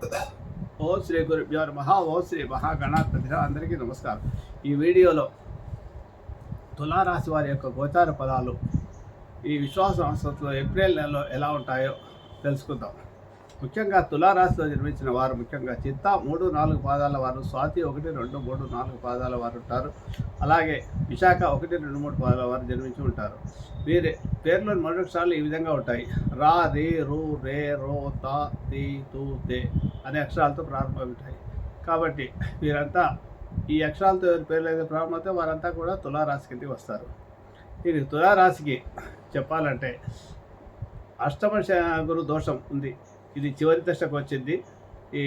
ఓ శ్రీ గురుభ్యో మహా ఓ శ్రీ మహాగణాధిర అందరికీ నమస్కారం. ఈ వీడియోలో తులారాశి వారి యొక్క గోచార పదాలు ఈ విశ్వాస సంస్థలో ఏప్రిల్ నెలలో ఎలా ఉంటాయో తెలుసుకుందాం. ముఖ్యంగా తులారాశిలో జన్మించిన వారు ముఖ్యంగా చిత్త మూడు నాలుగు పాదాల వారు స్వాతి ఒకటి రెండు మూడు నాలుగు పాదాల వారు ఉంటారు. అలాగే విశాఖ ఒకటి రెండు మూడు పాదాల వారు జన్మించి ఉంటారు. వీరి పేర్లోని మొదటి అక్షరాలు ఈ విధంగా ఉంటాయి. రా రే రు రే రో తా తి తూ తే. అనే అక్షరాలతో ప్రారంభమవుతాయి. కాబట్టి వీరంతా ఈ అక్షరాలతో ఎవరి పేర్లు అయితే ప్రారంభమవుతాయి వారంతా కూడా తులారాశి కిందకి వస్తారు. ఇది తులారాశికి చెప్పాలంటే అష్టమ గురు దోషం ఉంది. ఇది చివరి దశకు వచ్చింది. ఈ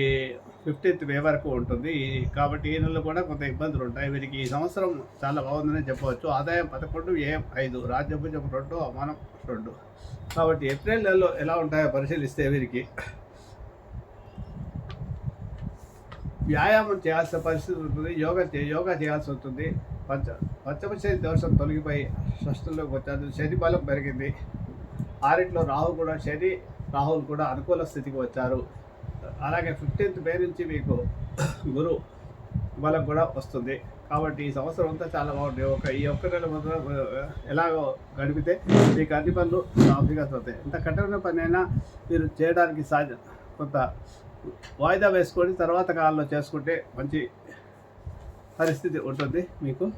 ఫిఫ్టీన్త్ మే వరకు ఉంటుంది. కాబట్టి ఈ నెలలో కూడా కొంత ఇబ్బందులు ఉంటాయి. వీరికి ఈ సంవత్సరం చాలా బాగుందని చెప్పవచ్చు. ఆదాయం పదకొండు ఏ ఐదు రాజ్యభుజం రెండు అవమానం రెండు. కాబట్టి ఏప్రిల్ నెలలో ఎలా ఉంటాయో పరిశీలిస్తే వీరికి వ్యాయామం చేయాల్సిన పరిస్థితి ఉంటుంది యోగా యోగా చేయాల్సి ఉంటుంది పంచ పంచమ శని దోషం తొలగిపోయి షష్ఠంలోకి వచ్చారు. శని బలం పెరిగింది. ఆరింట్లో రాహు కూడా శని రాహుల్ కూడా అనుకూల స్థితికి వచ్చారు. అలాగే ఫిఫ్టీన్త్ మే నుంచి మీకు గురు బలం కూడా వస్తుంది. కాబట్టి ఈ సంవత్సరం అంతా చాలా బాగుంటుంది ఒక ఈ ఒక్క నెల మొదలు ఎలాగో గడిపితే మీకు అన్ని పనులు సాఫీగా అవుతాయి. ఎంత కఠిన పని అయినా మీరు చేయడానికి సాధ్యం. కొంత వాయిదా వేసుకొని తర్వాత కాలంలో చేసుకుంటే మంచి పరిస్థితి ఉంటుంది మీకు.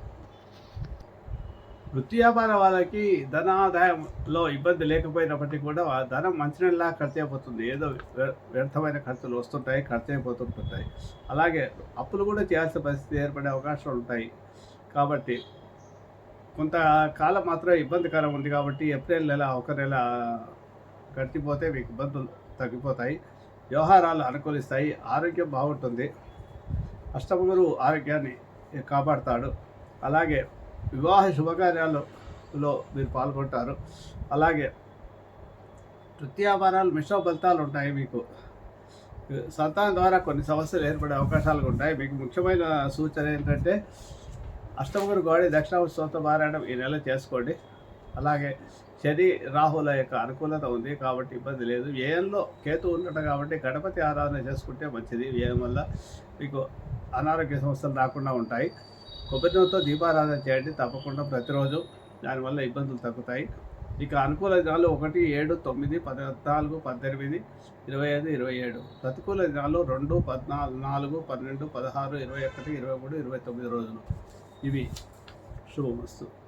వృత్తి వ్యాపార వాళ్ళకి ధనాదాయంలో ఇబ్బంది లేకపోయినప్పటికీ కూడా ఆ ధనం మంచినీళ్ళలా ఖర్చు అయిపోతుంది. ఏదో వ్య- వ్యర్థమైన ఖర్చులు వస్తుంటాయి ఖర్చు అయిపోతుంటాయి అలాగే అప్పులు కూడా చేయాల్సిన పరిస్థితి ఏర్పడే అవకాశాలు ఉంటాయి. కాబట్టి కొంతకాలం మాత్రం ఇబ్బందికరం ఉంది కాబట్టి ఏప్రిల్ నెల ఒక నెల గడిచిపోతే మీకు ఇబ్బందులు తగ్గిపోతాయి. వ్యవహారాలు అనుకూలిస్తాయి ఆరోగ్యం బాగుంటుంది. అష్టమగురు ఆరోగ్యాన్ని కాపాడుతాడు. అలాగే వివాహ శుభకార్యాలలో మీరు పాల్గొంటారు. అలాగే వృత్తివ్యాపారాలు మిశ్రమ ఫలితాలు ఉంటాయి మీకు. సంతానం ద్వారా కొన్ని సమస్యలు ఏర్పడే అవకాశాలు ఉంటాయి. మీకు ముఖ్యమైన సూచన ఏంటంటే అష్టమగురు గోడి దక్షిణామ స్తోత్ర పారాయణం ఈ నెల చేసుకోండి. అలాగే శని రాహుల యొక్క అనుకూలత ఉంది కాబట్టి ఇబ్బంది లేదు. వ్యయంలో కేతు ఉండటం కాబట్టి గణపతి ఆరాధన చేసుకుంటే మంచిది. వ్యయం వల్ల మీకు అనారోగ్య సమస్యలు రాకుండా ఉంటాయి. కొబ్బరి దీపారాధన చేయండి. తప్పకుండా ప్రతిరోజు దానివల్ల ఇబ్బందులు తగ్గుతాయి. ఇక అనుకూల దినాలు ఒకటి ఏడు తొమ్మిది పద్నాలుగు పద్దెనిమిది ఇరవై ఐదు ఇరవై ఏడు. ప్రతికూల దినాలు రెండు పద్నాలుగు నాలుగు పన్నెండు పదహారు ఇరవై ఒకటి ఇరవై మూడు ఇరవై తొమ్మిది రోజులు. ఇవి శుభమస్తు.